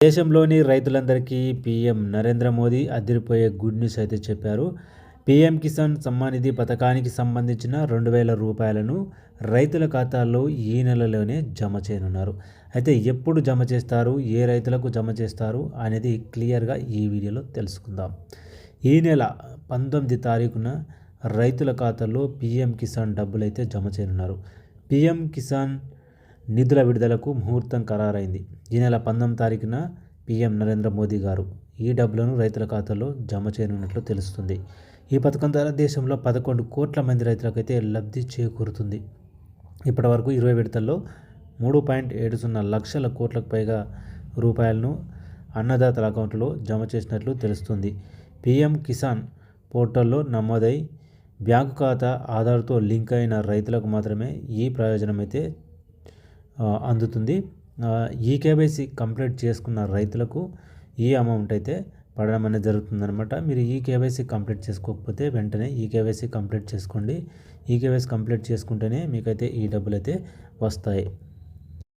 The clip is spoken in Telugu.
దేశంలోని రైతులందరికీ పీఎం నరేంద్ర మోదీ అదిరిపోయే గుడ్ న్యూస్ అయితే చెప్పారు. పీఎం కిసాన్ సమ్మానిధి పథకానికి సంబంధించిన రెండు వేల రూపాయలను రైతుల ఖాతాల్లో ఈ నెలలోనే జమ చేయనున్నారు. అయితే ఎప్పుడు జమ చేస్తారు? ఏ రైతులకు జమ చేస్తారు? అనేది క్లియర్గా ఈ వీడియోలో తెలుసుకుందాం. ఈ నెల పంతొమ్మిది తారీఖున రైతుల ఖాతాల్లో పీఎం కిసాన్ డబ్బులు అయితే జమ చేయనున్నారు. పీఎం కిసాన్ నిధుల విడుదలకు ముహూర్తం ఖరారైంది. ఈ నెల పంతొమ్మిది తారీఖున పీఎం నరేంద్ర మోదీ గారు ఈ డబ్బులను రైతుల ఖాతాలో జమ చేయనున్నట్లు తెలుస్తుంది. ఈ పథకం ద్వారా దేశంలో పదకొండు కోట్ల మంది రైతులకైతే లబ్ధి చేకూరుతుంది. ఇప్పటి వరకు ఇరవై విడతల్లో మూడు పాయింట్ ఏడు సున్నా లక్షల కోట్లకు పైగా రూపాయలను అన్నదాతల అకౌంట్లో జమ చేసినట్లు తెలుస్తుంది. పీఎం కిసాన్ పోర్టల్లో నమోదై బ్యాంకు ఖాతా ఆధార్తో లింక్ అయిన రైతులకు మాత్రమే ఈ ప్రయోజనం అయితే అందుతుంది. ఈ కేవైసీ కంప్లీట్ చేసుకున్న రైతులకు ఈ అమౌంట్ అయితే పడడం అనేది జరుగుతుందనమాట మీరు ఈ కేవైసీ కంప్లీట్ చేసుకోకపోతే వెంటనే ఈ కేవైసీ కంప్లీట్ చేసుకోండి. ఈ కేవైసీ కంప్లీట్ చేసుకుంటేనే మీకైతే ఈ డబ్బులు అయితే వస్తాయి.